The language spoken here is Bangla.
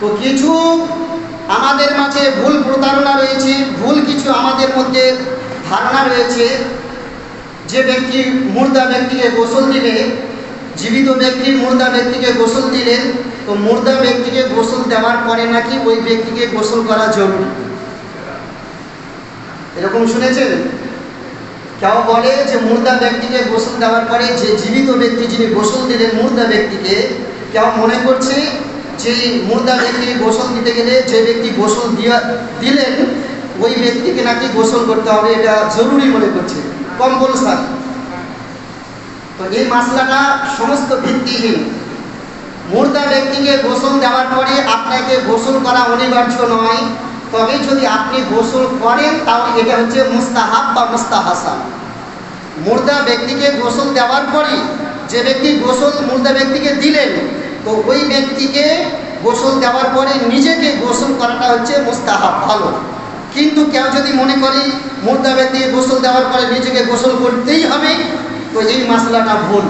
তো কিছু আমাদের মাঝে ভুল প্রতারণা রয়েছে, ভুল কিছু আমাদের মধ্যে ধারণা রয়েছে। যে ব্যক্তি মুর্দা ব্যক্তিকে গোসল দিলে, জীবিত ব্যক্তি মুর্দা ব্যক্তিকে গোসল দিলেন তো মুর্দা ব্যক্তিকে গোসল দেওয়ার পরে নাকি ওই ব্যক্তিকে গোসল করা জরুরি? এরকম শুনেছেন? কেউ বলে যে মুর্দা ব্যক্তিকে গোসল দেওয়ার পরে যে জীবিত ব্যক্তি যিনি গোসল দিলেন মুর্দা ব্যক্তিকে, কেউ মনে করছে যে মুর্দা ব্যক্তি গোসল দিতে গেলে যে ব্যক্তি গোসল দিয়া দিলেন, ওই ব্যক্তিকে নাকি গোসল করতে হবে, এটা জরুরি মনে করছে। কম্পালসারি তো এই মাসলাটা সমস্ত ভিত্তিহীন। মুর্দা ব্যক্তিকে গোসল দেওয়ার পরে আপনাকে গোসল করা অনিবার্য নয়, তবে যদি আপনি গোসল করেন, তাহলে এটা হচ্ছে মুস্তাহাব বা মুস্তাহাসান। মুর্দা ব্যক্তিকে গোসল দেওয়ার পরে যে ব্যক্তি গোসল মুর্দা ব্যক্তিকে দিলেন তো ওই ব্যক্তিকে গোসল দেওয়ার পরে নিজেকে গোসল করাটা হচ্ছে মোস্তাহাব, ভালো। কিন্তু কেউ যদি মনে করি মুর্দা ব্যক্তিকে গোসল দেওয়ার পরে নিজেকে গোসল করতেই হবে, তো এই মশলাটা ভুল।